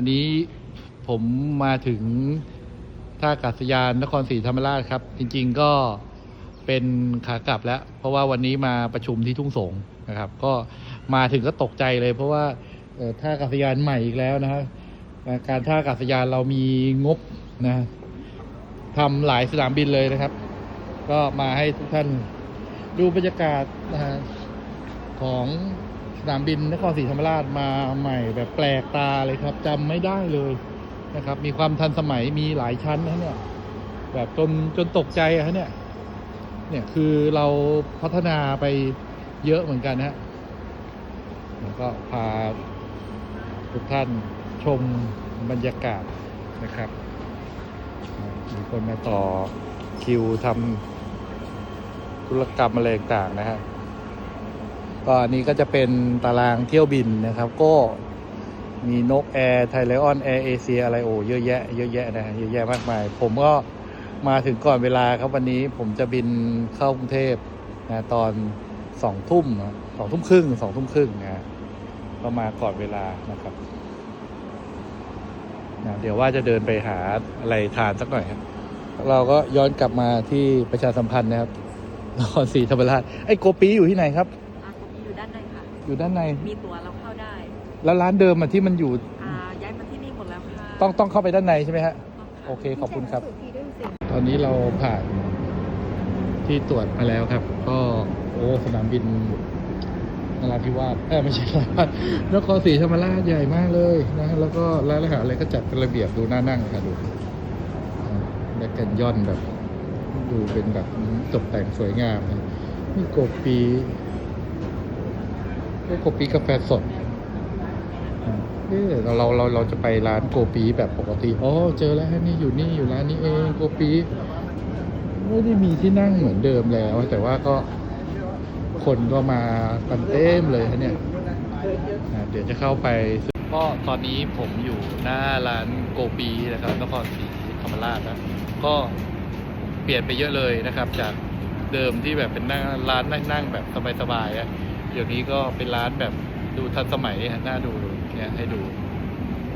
อันนี้ผมมาถึงท่าอากาศยานนครศรีธรรมราชครับ จริง ๆก็เป็นขากลับแล้ว เพราะว่าวันนี้มาประชุมที่ทุ่งสงนะครับ ก็มาถึงก็ตกใจเลย เพราะว่าท่าอากาศยานใหม่อีกแล้วนะฮะการท่าอากาศยานเรามีงบนะทำหลายสนามบินเลยนะครับ ก็มาให้ทุกท่านดูบรรยากาศนะฮะของ สนามบินนครศรีธรรมราชมาใหม่แบบแปลกตาเลยครับจำไม่ได้เลยนะครับ มีความทันสมัยมีหลายชั้นนะเนี่ย แบบจนจนตกใจอะฮะเนี่ย เนี่ยคือเราพัฒนาไปเยอะเหมือนกันนะฮะแล้วก็พาทุกท่านชมบรรยากาศนะครับ มีคนมาต่อคิวทำธุรกรรมอะไรต่างนะฮะ ก็อันนี้ก็จะเป็นตารางเที่ยวบินนะครับ ก็มีนกแอร์ไทยไลออนแอร์เอเชียอะไรโอ้เยอะแยะเยอะแยะนะเยอะแยะมากมาย ผมก็มาถึงก่อนเวลาครับวันนี้ผมจะบินเข้ากรุงเทพนะตอนสองทุ่มสองทุ่มครึ่งสองทุ่มครึ่งนะฮะก็มาก่อนเวลานะครับนะเดี๋ยวว่าจะเดินไปหาอะไรทานสักหน่อยครับเราก็ย้อนกลับมาที่ประชาสัมพันธ์นะครับนครศรีธรรมราชไอ้โกปีอยู่ที่ไหนครับ อยู่ด้านใน มีตั๋วเราเข้าได้แล้วร้านเดิมอะที่มันอยู่อ่าย้ายมาที่นี่หมดแล้วค่ะต้องต้องเข้าไปด้านในใช่ไหมฮะต้องโอค่ะเคขอบคุณครับ ตอนนี้เราผ่านที่ตรวจมาแล้วครับ ก็โอ้สนามบินนราธิวาสเออไม่ใช่นราธิวาสนครศรีธรรมราชใหญ่มากเลยนะแล้วก็ร้านอาหารอะไรก็จัดเป็นระเบียบดูน่านั่งค่ะดูแบกกันย่อนแบบ ดูเป็นแบบตกแต่งสวยงามนะนี่โกปี นี่โกปีกาแฟสดเอ๊ะเราเราเราเราจะไปร้านโกปีแบบปกติอ๋อเจอแล้วฮะนี่อยู่นี่อยู่ร้านนี้เองโกปีไม่ได้มีที่นั่งเหมือนเดิมแล้ว แต่ว่าก็คนก็มากันเต็มเลยฮะเนี่ยอะเดี๋ยวจะเข้าไปซื้อก็ตอนนี้ผมอยู่หน้าร้านโกปีนะครับนครศรีธรรมราชนะก็เปลี่ยนไปเยอะเลยนะครับ จากเดิมที่แบบเป็นนั่งร้านนั่งนั่งแบบสบายๆอะ เดี๋ยวนี้ก็เป็นร้านแบบดูทันสมัยน่าดูเนี่ยให้ดู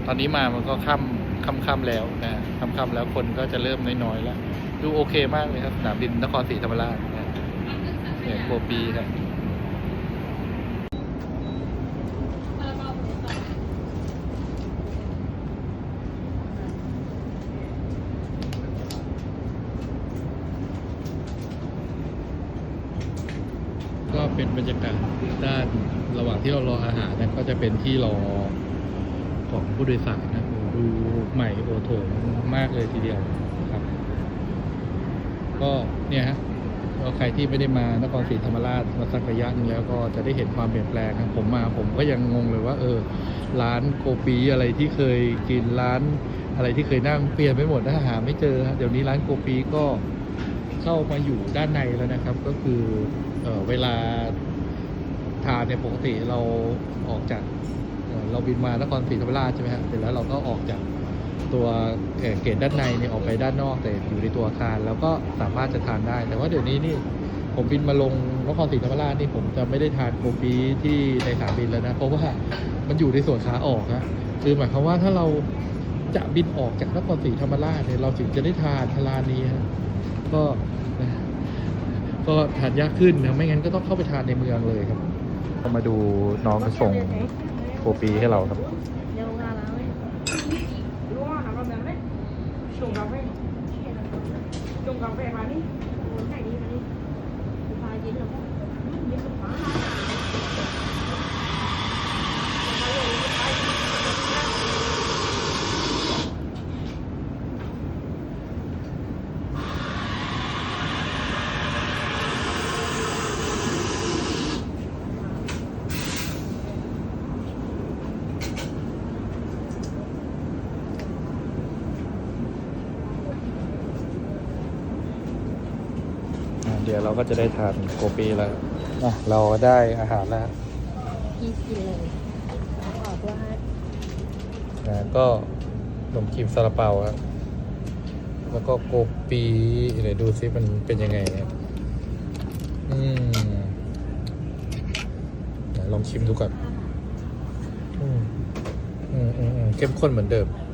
ตอนนี้มามันก็ค่ำค่ำค่ำแล้วนะค่ำค่ำแล้วคนก็จะเริ่มน้อยๆแล้ว ดูโอเคมากเลยครับสนามบินนครศรีธรรมราชเนี่ยโคปีครับก็ เป็นบรรยากาศด้านระหว่างที่เรารออาหารนะก็จะเป็นที่รอของผู้โดยสารนะดูใหม่โอโถงมากเลยทีเดียวครับ ก็เนี่ยฮะก็ใครที่ไม่ได้มานครศรีธรรมราชมาสักระยะนึงแล้วก็จะได้เห็นความเปลี่ยนแปลงครับผมมาผมก็ยังงงเลยว่า เออ ร้านโกปีอะไรที่เคยกินร้าน อะไรที่เคยนั่งเปลี่ยนไปหมดนะหาไม่เจอฮะเดี๋ยวนี้ร้านโกปีก็ เข้ามาอยู่ด้านในแล้วนะครับ ก็คือเออเวลาทานเนี่ยปกติเราออกจากเเราบินมานครศรีธรรมราชใช่ไหมฮะเสร็จแล้วเราก็ออกจากตัวเเกตด้านในเนี่ยออกไปด้านนอกแต่อยู่ในตัวอาคาร แล้วก็สามารถจะทานได้ แต่ว่าเดี๋ยวนี้นี่ผมบินมาลงนครศรีธรรมราชนี่ผมจะไม่ได้ทานโกปีที่ในสนามบินแล้วนะ เพราะว่ามันอยู่ในส่วนขาออกฮะคือหมายความว่าถ้าเรา จะบินออกจากนครศรีธรรมราชเนี่ยเราถึงจะได้ทานทลานนี้ฮะก็ก็ทานยากขึ้นนะไม่งั้นก็ต้องเข้าไปทานในเมืองเลยครับมาดูน้องส่งโกปีให้เราครับ Đúng không? Nó còn đấy. Trùng cà phê. Trùng เดี๋ยวเราก็จะได้ทานโกปีแล้วอะเราได้อาหารแล้วพี่กินเลยบอกว่านะก็ขนมจีบซาลาเปาครับแล้วก็โกปีเดี๋ยวดูซิมันเป็นยังไงเนี่ยอืมไหนลองชิมดูก่อนอืมอืมอืมอืมอืมเข้มข้นเหมือนเดิมเ